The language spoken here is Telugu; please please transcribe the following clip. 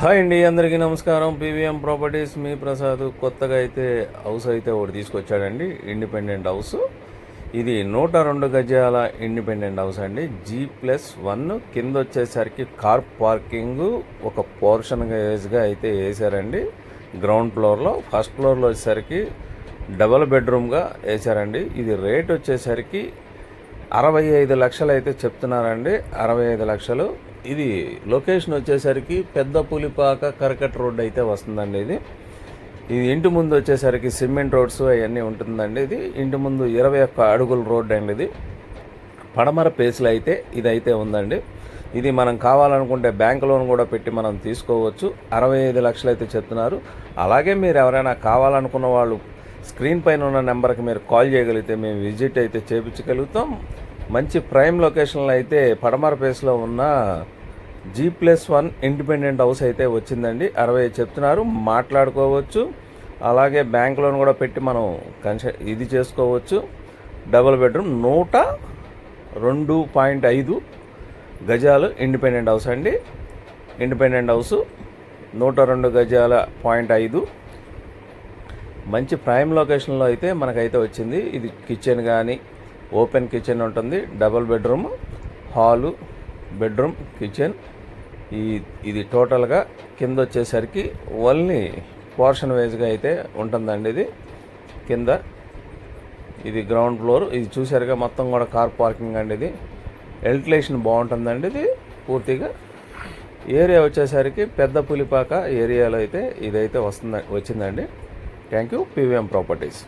హాయ్ అండి అందరికీ నమస్కారం. పీవీఎం ప్రాపర్టీస్ మీ ప్రసాద్ కొత్తగా అయితే హౌస్ అయితే ఒకటి తీసుకొచ్చాడండి ఇండిపెండెంట్ హౌస్. ఇది నూట రెండు గజాల ఇండిపెండెంట్ హౌస్ అండి. జీ ప్లస్ వన్ కింద వచ్చేసరికి కార్ పార్కింగ్ ఒక పోర్షన్గా వేస్గా అయితే వేసారండి గ్రౌండ్ ఫ్లోర్లో ఫస్ట్ ఫ్లోర్లో వచ్చేసరికి డబల్ బెడ్రూమ్గా వేసారండి ఇది రేట్ వచ్చేసరికి అరవై ఐదు లక్షలు అయితే చెప్తున్నారండి. అరవై ఐదు లక్షలు. ఇది లొకేషన్ వచ్చేసరికి పెద్ద పులిపాక కరకట్ రోడ్ అయితే వస్తుందండి ఇది. ఇది ఇంటి ముందు వచ్చేసరికి సిమెంట్ రోడ్స్ అవన్నీ ఉంటుందండి ఇది. ఇంటి ముందు ఇరవై ఒక్క అడుగుల రోడ్ అండి ఇది. పడమర పేస్లో అయితే ఇదైతే ఉందండి. ఇది మనం కావాలనుకుంటే బ్యాంక్ లోన్ కూడా పెట్టి మనం తీసుకోవచ్చు. అరవై ఐదు లక్షలు అయితే చెప్తున్నారు. అలాగే మీరు ఎవరైనా కావాలనుకున్న వాళ్ళు స్క్రీన్ పైన ఉన్న నెంబర్కి మీరు కాల్ చేయగలిగితే మేము విజిట్ అయితే చేయించగలుగుతాం మంచి ప్రైమ్ లొకేషన్లో అయితే పడమర పేస్లో ఉన్న G plus one independent house అయితే వచ్చిందండి. అరవై చెప్తున్నారు మాట్లాడుకోవచ్చు. అలాగే బ్యాంక్ లోన్ కూడా పెట్టి మనం కన్స ఇది చేసుకోవచ్చు. డబుల్ బెడ్రూమ్ నూట రెండు పాయింట్ ఐదు గజాలు ఇండిపెండెంట్ హౌస్ అండి. ఇండిపెండెంట్ హౌస్ నూట రెండు గజాల పాయింట్ ఐదు. మంచి ప్రైమ్ లొకేషన్లో అయితే మనకైతే వచ్చింది. ఇది కిచెన్ కానీ ఓపెన్ కిచెన్ ఉంటుంది double bedroom hall bedroom kitchen. ఈ ఇది టోటల్గా కింద వచ్చేసరికి ఓన్లీ పోర్షన్ వైజ్గా అయితే ఉంటుందండి ఇది. కింద ఇది గ్రౌండ్ ఫ్లోర్ ఇది చూసారుగా మొత్తం కూడా కార్ పార్కింగ్ అండి ఇది. వెంటిలేషన్ బాగుంటుందండి ఇది పూర్తిగా. ఏరియా వచ్చేసరికి పెద్ద పులిపాక ఏరియాలో అయితే ఇదైతే వస్తుంది వచ్చిందండి. Thank you PVM properties